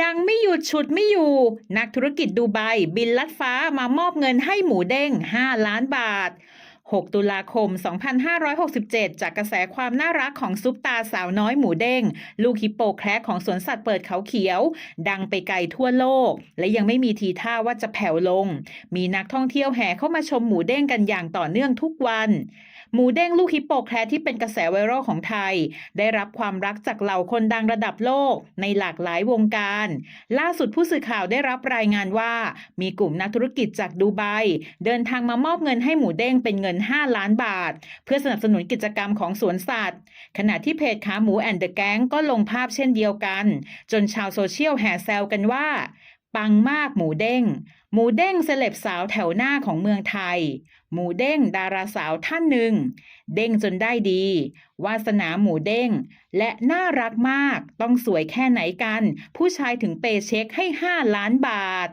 ดังไม่หยุดฉุดไม่อยู่ นักธุรกิจดูไบบินลัดฟ้ามามอบเงินให้หมูเด้ง 5 ล้านบาท 6 ตุลาคม 2567 จากกระแสความน่ารักของซุปตาสาวน้อยหมูเด้ง ลูกฮิปโปแคระของสวนสัตว์เปิดเขาเขียว ดังไปไกลทั่วโลก และยังไม่มีทีท่าว่าจะแผ่วลง มีนักท่องเที่ยวแห่เข้ามาชมหมูเด้งกันอย่างต่อเนื่องทุกวัน หมูเด้งลูกฮิปโปแคระที่เป็นกระแสไวรัลของไทย ได้รับความรักจากเหล่าคนดังระดับโลก ในหลากหลายวงการ ล่าสุดผู้สื่อข่าวได้รับรายงานว่า มีกลุ่มนักธุรกิจจากดูไบเดินทางมามอบเงินให้หมูเด้งเป็นเงิน5 ล้านบาท เพื่อสนับสนุนกิจกรรมของสวนสัตว์ ขณะที่เพจขาหมูแอนเดอะแก๊งก็ลงภาพเช่นเดียวกัน จนชาวโซเชียลแห่แซวกันว่า ปังมากหมูเด้ง หมูเด้งเซเลบสาวแถวหน้าของเมืองไทย หมูเด้งดาราสาวท่านหนึ่ง เด้งจนได้ดี วาสนาหมูเด้ง และน่ารักมากต้องสวยแค่ไหนกัน ผู้ชายถึงเปย์เช็คให้ 5 ล้านบาท